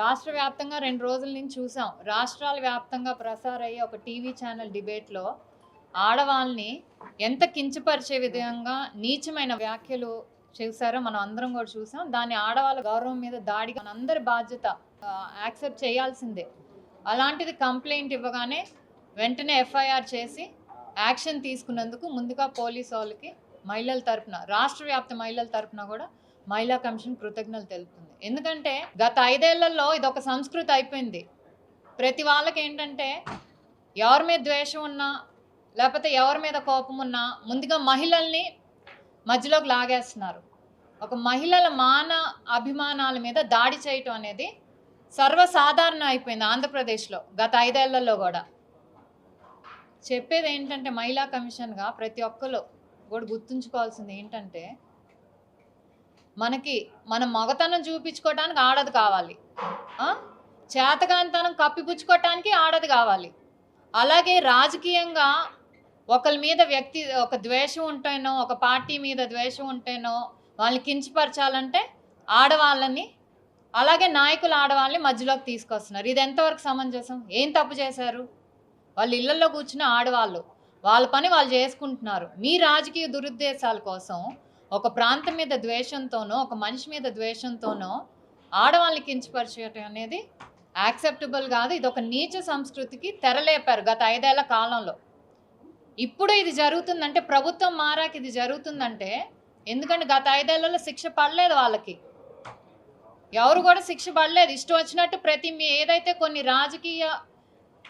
రాష్ట్ర వ్యాప్తంగా రెండు రోజుల నుంచి చూసాం. రాష్ట్రాల వ్యాప్తంగా ప్రసారయ్యే ఒక టీవీ ఛానల్ డిబేట్లో ఆడవాళ్ళని ఎంత కించపరిచే విధంగా నీచమైన వ్యాఖ్యలు చేశారో మనం అందరం కూడా చూసాం. దాన్ని ఆడవాళ్ళ గౌరవం మీద దాడి మనందరి బాధ్యత యాక్సెప్ట్ చేయాల్సిందే. అలాంటిది కంప్లైంట్ ఇవ్వగానే వెంటనే ఎఫ్ఐఆర్ చేసి యాక్షన్ తీసుకున్నందుకు ముందుగా పోలీస్ వాళ్ళకి మహిళల తరపున రాష్ట్ర వ్యాప్త మహిళల తరపున కూడా మహిళా కమిషన్ కృతజ్ఞతలు తెలుపుతుంది. ఎందుకంటే గత ఐదేళ్ళలో ఇది ఒక సంస్కృతి అయిపోయింది. ప్రతి వాళ్ళకి ఏంటంటే ఎవరి మీద ద్వేషం ఉన్నా లేకపోతే ఎవరి మీద కోపం ఉన్నా ముందుగా మహిళల్ని మధ్యలోకి లాగేస్తున్నారు. ఒక మహిళల మాన అభిమానాల మీద దాడి చేయటం అనేది సర్వసాధారణ అయిపోయింది ఆంధ్రప్రదేశ్లో గత ఐదేళ్ళలో కూడా. చెప్పేది ఏంటంటే మహిళా కమిషన్గా ప్రతి ఒక్కరు కూడా గుర్తుంచుకోవాల్సింది ఏంటంటే మనకి మన మగతనం చూపించుకోవటానికి ఆడది కావాలి. ఆ? చేతగానితనం కప్పిపుచ్చుకోవటానికి ఆడది కావాలి. అలాగే రాజకీయంగా ఒకరి మీద వ్యక్తి ఒక ద్వేషం ఉంటేనో ఒక పార్టీ మీద ద్వేషం ఉంటేనో వాళ్ళని కించపరచాలంటే ఆడవాళ్ళని అలాగే నాయకులు ఆడవాళ్ళని మధ్యలోకి తీసుకొస్తున్నారు. ఇది ఎంతవరకు సమంజసం? ఏం తప్పు చేశారు? వాళ్ళు ఇళ్ళలో కూర్చున్న ఆడవాళ్ళు వాళ్ళ పని వాళ్ళు చేసుకుంటున్నారు. మీ రాజకీయ దురుద్దేశాల కోసం ఒక ప్రాంతం మీద ద్వేషంతోనో ఒక మనిషి మీద ద్వేషంతోనో ఆడవాళ్ళని కించపరచడం అనేది యాక్సెప్టబుల్ కాదు. ఇది ఒక నీచ సంస్కృతికి తెరలేపారు గత ఐదేళ్ళ కాలంలో. ఇప్పుడు ఇది జరుగుతుందంటే ప్రభుత్వం మారాక ఇది జరుగుతుందంటే ఎందుకంటే గత ఐదేళ్ళలో శిక్ష పడలేదు వాళ్ళకి. ఎవరు కూడా శిక్ష పడలేదు. ఇష్టం వచ్చినట్టు ప్రతి మీ ఏదైతే కొన్ని రాజకీయ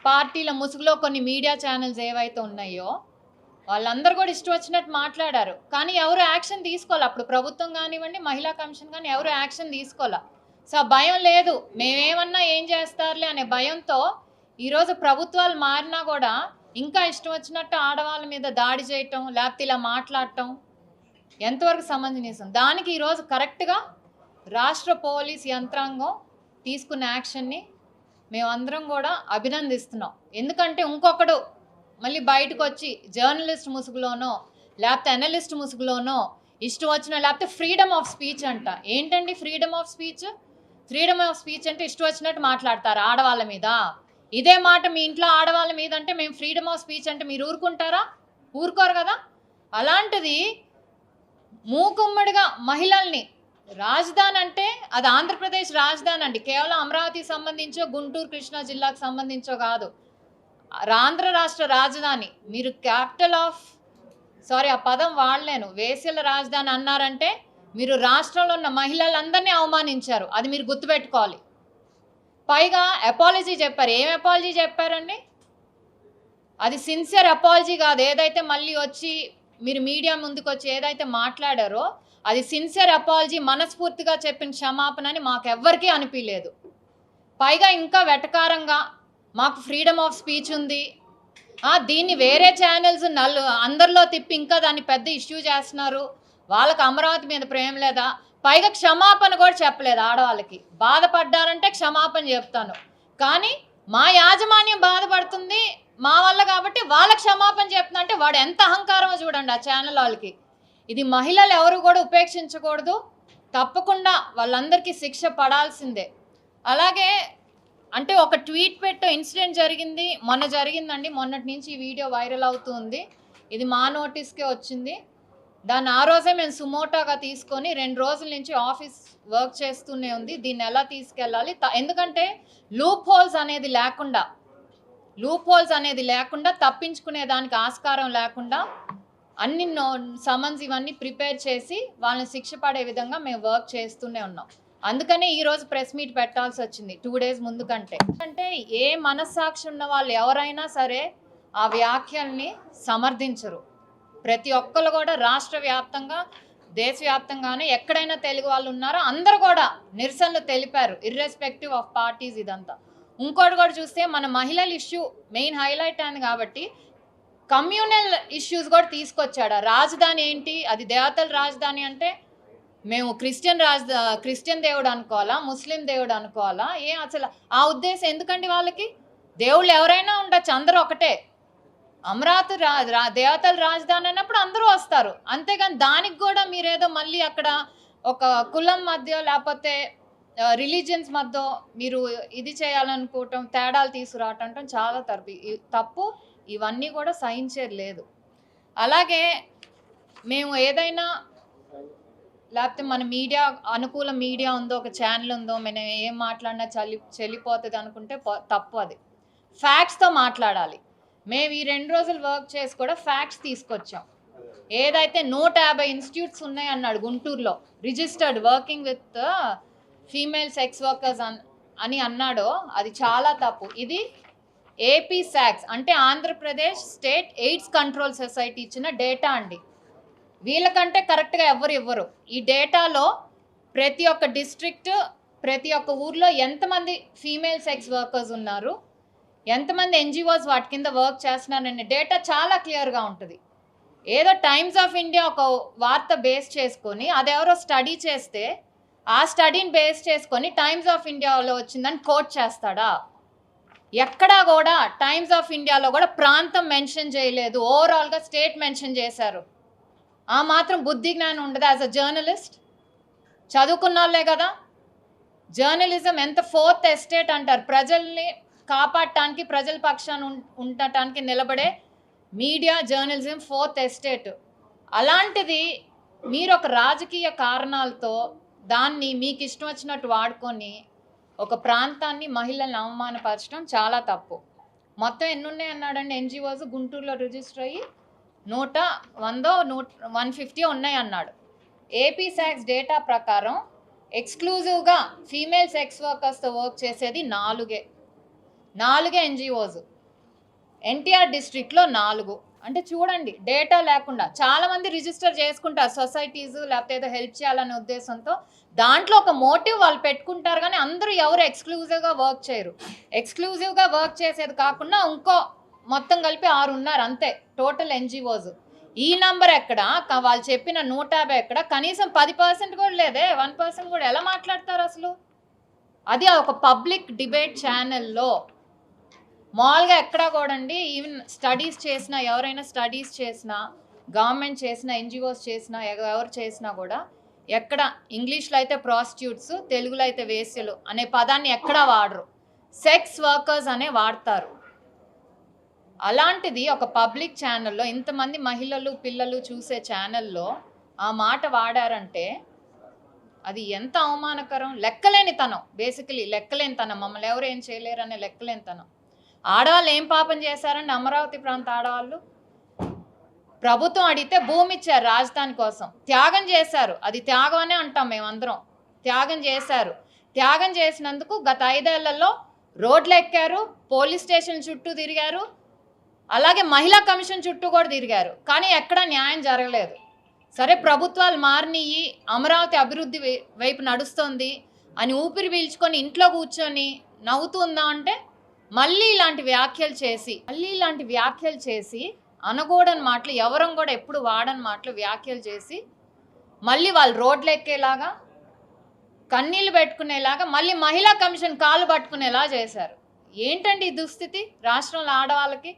పార్టీల ముసుగులో కొన్ని మీడియా ఛానల్స్ ఏవైతే ఉన్నాయో వాళ్ళందరూ కూడా ఇష్టం వచ్చినట్టు మాట్లాడారు. కానీ ఎవరు యాక్షన్ తీసుకోవాలి? అప్పుడు ప్రభుత్వం కానివ్వండి మహిళా కమిషన్ కానీ ఎవరు యాక్షన్ తీసుకోవాలి? సో భయం లేదు. మేమేమన్నా ఏం చేస్తారులే అనే భయంతో ఈరోజు ప్రభుత్వాలు మారినా కూడా ఇంకా ఇష్టం వచ్చినట్టు ఆడవాళ్ళ మీద దాడి చేయటం లేకపోతే ఇలా మాట్లాడటం ఎంతవరకు సమంజనీయం దానికి ఈరోజు కరెక్ట్గా రాష్ట్ర పోలీస్ యంత్రాంగం తీసుకున్న యాక్షన్ని మేమందరం కూడా అభినందిస్తున్నాం. ఎందుకంటే ఇంకొకడు మళ్ళీ బయటకు వచ్చి జర్నలిస్ట్ ముసుగులోనో లేకపోతే అనలిస్ట్ ముసుగులోనో ఇష్టం వచ్చిన లేకపోతే ఫ్రీడమ్ ఆఫ్ స్పీచ్ అంట. ఏంటండి freedom of speech? Freedom of speech అంటే ఇష్టం వచ్చినట్టు మాట్లాడతారు ఆడవాళ్ళ మీద. ఇదే మాట మీ ఇంట్లో ఆడవాళ్ళ మీద అంటే మేము ఫ్రీడమ్ ఆఫ్ స్పీచ్ అంటే మీరు ఊరుకుంటారా? ఊరుకోరు కదా? అలాంటిది మూకుమ్మడిగా మహిళల్ని రాజధాని అంటే అది ఆంధ్రప్రదేశ్ రాజధాని అండి. కేవలం అమరావతికి సంబంధించో గుంటూరు కృష్ణా జిల్లాకు సంబంధించో కాదు. ఆంధ్ర రాష్ట్ర రాజధాని మీరు క్యాపిటల్ ఆఫ్ సారీ ఆ పదం వాడలేను వేసల రాజధాని అన్నారంటే మీరు రాష్ట్రంలో ఉన్న మహిళలందరినీ అవమానించారు. అది మీరు గుర్తుపెట్టుకోవాలి. పైగా అపాలజీ చెప్పారు. ఏం అపాలజీ చెప్పారండి? అది సిన్సియర్ అపాలజీ కాదు. ఏదైతే మళ్ళీ వచ్చి మీరు మీడియా ముందుకు వచ్చి ఏదైతే మాట్లాడారో అది సిన్సియర్ అపాలజీ మనస్ఫూర్తిగా చెప్పిన క్షమాపణ అని మాకెవ్వరికీ అనిపించలేదు పైగా ఇంకా వెటకారంగా మాకు ఫ్రీడమ్ ఆఫ్ స్పీచ్ ఉంది. దీన్ని వేరే ఛానల్స్ నల్లు అందరిలో తిప్పి ఇంకా దాన్ని పెద్ద ఇష్యూ చేస్తున్నారు. వాళ్ళకి అమరావతి మీద ప్రేమ లేదా? పైగా క్షమాపణ కూడా చెప్పలేదు ఆడవాళ్ళకి. బాధపడ్డారంటే క్షమాపణ చెప్తాను. కానీ మా యాజమాన్యం బాధపడుతుంది మా వల్ల కాబట్టి వాళ్ళ క్షమాపణ చెప్తున్నా అంటే వాడు ఎంత అహంకారమో చూడండి ఆ ఛానల్ వాళ్ళకి. ఇది మహిళలు ఎవరు కూడా ఉపేక్షించకూడదు. తప్పకుండా వాళ్ళందరికీ శిక్ష పడాల్సిందే. అలాగే అంటే ఒక ట్వీట్ పెట్టే ఇన్సిడెంట్ జరిగింది మొన్న జరిగిందండి మొన్నటి నుంచి ఈ వీడియో వైరల్ అవుతుంది. ఇది మా నోటీస్కే వచ్చింది. దాన్ని ఆ రోజే మేము సుమోటాగా తీసుకొని రెండు రోజుల నుంచి ఆఫీస్ వర్క్ చేస్తూనే ఉంది. దీన్ని ఎలా తీసుకెళ్ళాలి? త- ఎందుకంటే లూప్ హోల్స్ అనేది లేకుండా లూప్ హోల్స్ అనేది లేకుండా తప్పించుకునే దానికి ఆస్కారం లేకుండా అన్ని నో సమన్స్ ఇవన్నీ ప్రిపేర్ చేసి వాళ్ళని శిక్ష పడే విధంగా మేము వర్క్ చేస్తూనే ఉన్నాం. అందుకనే ఈ రోజు ప్రెస్ మీట్ పెట్టాల్సి వచ్చింది టూ డేస్ ముందు కంటే. అంటే ఏ మనస్సాక్షి ఉన్న వాళ్ళు ఎవరైనా సరే ఆ వ్యాఖ్యల్ని సమర్థించరు. ప్రతి ఒక్కరు కూడా రాష్ట్ర వ్యాప్తంగా దేశవ్యాప్తంగానే ఎక్కడైనా తెలుగు వాళ్ళు ఉన్నారో అందరూ కూడా నిరసనలు తెలిపారు ఇర్రెస్పెక్టివ్ ఆఫ్ పార్టీస్ ఇదంతా. ఇంకోటి కూడా చూస్తే మన మహిళల ఇష్యూ మెయిన్ హైలైట్ అయింది కాబట్టి కమ్యూనల్ ఇష్యూస్ కూడా తీసుకొచ్చాడు. రాజధాని ఏంటి? అది దేవతల రాజధాని అంటే మేము క్రిస్టియన్ రాజ క్రిస్టియన్ దేవుడు అనుకోవాలా ముస్లిం దేవుడు అనుకోవాలా? ఏం అసలు ఆ ఉద్దేశం ఎందుకండి వాళ్ళకి? దేవుళ్ళు ఎవరైనా ఉండొచ్చు అందరూ ఒకటే. అమరావతి రా రా- దేవతల రాజధాని అన్నప్పుడు అందరూ వస్తారు. అంతేగాని దానికి కూడా మీరేదో మళ్ళీ అక్కడ ఒక కులం మధ్య లేకపోతే రిలీజియన్స్ మధ్య మీరు ఇది చేయాలనుకోవటం తేడాలు తీసుకురావటం చాలా తప్పు తప్పు ఇవన్నీ కూడా సహించేది లేదు. అలాగే మేము ఏదైనా లేకపోతే మన మీడియా అనుకూల మీడియా ఉందో ఒక ఛానల్ ఉందో మనం ఏం మాట్లాడినా చలి చెల్లిపోతుంది అనుకుంటే తప్పు అది. ఫ్యాక్ట్స్తో మాట్లాడాలి. మేము ఈ రెండు రోజులు వర్క్ చేసి కూడా ఫ్యాక్ట్స్ తీసుకొచ్చాం. ఏదైతే నూట యాభై ఇన్స్టిట్యూట్స్ ఉన్నాయి అన్నాడు గుంటూరులో registered working with female sex workers అన్ అని అన్నాడో అది చాలా తప్పు. ఇది ఏపీ సాక్స్ అంటే Andhra Pradesh state AIDS control society ఇచ్చిన డేటా అండి. వీళ్ళకంటే కరెక్ట్గా ఎవరు ఇవ్వరు. ఈ డేటాలో ప్రతి ఒక్క డిస్ట్రిక్ట్ ప్రతి ఒక్క ఊర్లో ఎంతమంది ఫీమేల్ సెక్స్ వర్కర్స్ ఉన్నారు ఎంతమంది ఎన్జిఓస్ వాటి కింద వర్క్ చేస్తున్నారనే డేటా చాలా క్లియర్గా ఉంటుంది. ఏదో టైమ్స్ ఆఫ్ ఇండియా ఒక వార్త బేస్ చేసుకొని అది ఎవరో స్టడీ చేస్తే ఆ స్టడీని బేస్ చేసుకొని టైమ్స్ ఆఫ్ ఇండియాలో వచ్చిందని కోట్ చేస్తాడా? ఎక్కడా కూడా టైమ్స్ ఆఫ్ ఇండియాలో కూడా ప్రాంతం మెన్షన్ చేయలేదు. ఓవరాల్గా స్టేట్ మెన్షన్ చేశారు. ఆ మాత్రం బుద్ధి జ్ఞానం ఉండదు యాజ్ అ జర్నలిస్ట్ చదువుకున్న వాళ్ళే కదా. జర్నలిజం ఎంత ఫోర్త్ ఎస్టేట్ అంటారు. ప్రజల్ని కాపాడటానికి ప్రజల పక్షాన ఉం- ఉండటానికి నిలబడే మీడియా జర్నలిజం ఫోర్త్ ఎస్టేట్ అలాంటిది మీరు ఒక రాజకీయ కారణాలతో దాన్ని మీకు ఇష్టం వచ్చినట్టు వాడుకొని ఒక ప్రాంతాన్ని మహిళల్ని అవమానపరచడం చాలా తప్పు. మొత్తం ఎన్నున్నాయి అన్నాడండి ఎన్జిఓస్ గుంటూరులో రిజిస్టర్ అయ్యి? నూట వందో నూట వన్ ఫిఫ్టీ ఉన్నాయి అన్నాడు ఏపీ శాక్స్ డేటా ప్రకారం ఎక్స్క్లూజివ్గా ఫీమేల్ సెక్స్ వర్కర్స్తో వర్క్ చేసేది నాలుగే. నాలుగే ఎన్జిఓస్ ఎన్టీఆర్ డిస్ట్రిక్ట్లో నాలుగు. అంటే చూడండి డేటా లేకుండా చాలామంది రిజిస్టర్ చేసుకుంటారు సొసైటీస్ లేకపోతే ఏదో హెల్ప్ చేయాలనే ఉద్దేశంతో. దాంట్లో ఒక మోటివ్ వాళ్ళు పెట్టుకుంటారు కానీ అందరూ ఎవరు ఎక్స్క్లూజివ్గా వర్క్ చేయరు. ఎక్స్క్లూజివ్గా వర్క్ చేసేది కాకుండా ఇంకో మొత్తం కలిపి ఆరు ఉన్నారు అంతే టోటల్ ఎన్జిఓస్ ఈ నంబర్ ఎక్కడ? వాళ్ళు చెప్పిన నూట యాభై ఎక్కడ? కనీసం పది పర్సెంట్ కూడా లేదే. వన్ పర్సెంట్ కూడా. ఎలా మాట్లాడతారు అసలు? అది ఒక పబ్లిక్ డిబేట్ ఛానల్లో మామూలుగా ఎక్కడ కూడా ఈవెన్ స్టడీస్ చేసినా ఎవరైనా స్టడీస్ చేసినా గవర్నమెంట్ చేసిన ఎన్జిఓస్ చేసినా ఎవరు చేసినా కూడా ఎక్కడ? ఇంగ్లీష్లో అయితే ప్రాస్టిట్యూట్స్ తెలుగులో అయితే వేశ్యలు అనే పదాన్ని ఎక్కడా వాడరు. సెక్స్ వర్కర్స్ అనే వాడతారు. అలాంటిది ఒక పబ్లిక్ ఛానల్లో ఇంతమంది మహిళలు పిల్లలు చూసే ఛానల్లో ఆ మాట వాడారంటే అది ఎంత అవమానకరం? లెక్కలేని తనం బేసికలీ లెక్కలేని తనం మమ్మల్ని ఎవరు ఏం చేయలేరనే లెక్కలేని తనం ఆడవాళ్ళు ఏం పాపం చేశారండి అమరావతి ప్రాంత ఆడవాళ్ళు? ప్రభుత్వం అడిగితే భూమి ఇచ్చారు రాజధాని కోసం. త్యాగం చేశారు. అది త్యాగం అనే అంటాం మేమందరం. త్యాగం చేశారు. త్యాగం చేసినందుకు గత ఐదేళ్ళలో రోడ్లు ఎక్కారు పోలీస్ స్టేషన్ చుట్టూ తిరిగారు అలాగే మహిళా కమిషన్ చుట్టూ కూడా తిరిగారు. కానీ ఎక్కడా న్యాయం జరగలేదు. సరే ప్రభుత్వాలు మారినయి అమరావతి అభివృద్ధి వైపు నడుస్తుంది అని ఊపిరి పీల్చుకొని ఇంట్లో కూర్చొని నవ్వుతుందా అంటే మళ్ళీ ఇలాంటి వ్యాఖ్యలు చేసి మళ్ళీ ఇలాంటి వ్యాఖ్యలు చేసి అనగోడని మాటలు ఎవరం కూడా ఎప్పుడు వాడని మాటలు వ్యాఖ్యలు చేసి మళ్ళీ వాళ్ళు రోడ్లు ఎక్కేలాగా కన్నీళ్ళు పెట్టుకునేలాగా మళ్ళీ మహిళా కమిషన్ కాలు పట్టుకునేలా చేశారు. ఏంటండి ఈ దుస్థితి? రాష్ట్రంలో ఆడవాళ్ళకి